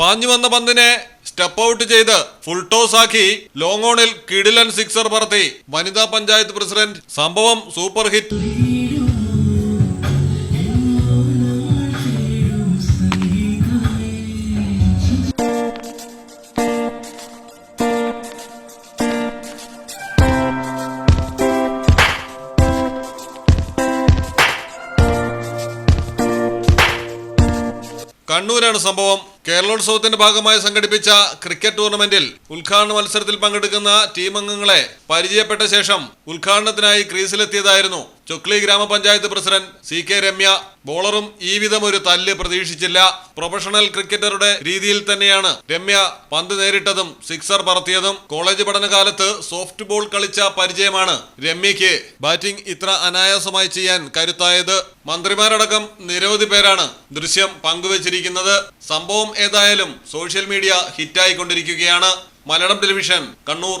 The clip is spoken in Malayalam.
പാഞ്ഞു വന്ന പന്തിനെ സ്റ്റെപ്പ് ഔട്ട് ചെയ്ത് ഫുൾ ടോസ് ആക്കി ലോങ് ഓണിൽ കിഡിലൻ സിക്സർ പറത്തി. വനിതാ പഞ്ചായത്ത് പ്രസിഡന്റ് സംഭവം സൂപ്പർ ഹിറ്റ് കണ്ണൂരാണ് സംഭവം. കേരളോത്സവത്തിന്റെ ഭാഗമായി സംഘടിപ്പിച്ച ക്രിക്കറ്റ് ടൂർണമെന്റിൽ ഉദ്ഘാടന മത്സരത്തിൽ പങ്കെടുക്കുന്ന ടീം അംഗങ്ങളെ പരിചയപ്പെട്ട ശേഷം ഉദ്ഘാടനത്തിനായി ക്രീസിലെത്തിയതായിരുന്നു Chokli grama panchayat president C K Ramya. ബോളറും ഈ വിധം ഒരു തല്ല് പ്രതീക്ഷിച്ചില്ല. പ്രൊഫഷണൽ ക്രിക്കറ്ററുടെ രീതിയിൽ തന്നെയാണ് രമ്യ പന്ത് നേരിട്ടതും സിക്സർ പറത്തിയതും. കോളേജ് പഠനകാലത്ത് സോഫ്റ്റ് ബോൾ കളിച്ച പരിചയമാണ് രമ്യയ്ക്ക് ബാറ്റിംഗ് ഇത്ര അനായാസമായി ചെയ്യാൻ കരുത്തായത്. മന്ത്രിമാരടക്കം നിരവധി പേരാണ് ദൃശ്യം പങ്കുവച്ചിരിക്കുന്നത്. സംഭവം ഏതായാലും സോഷ്യൽ മീഡിയ ഹിറ്റായിക്കൊണ്ടിരിക്കുകയാണ്. മലയാളം ടെലിവിഷൻ കണ്ണൂർ.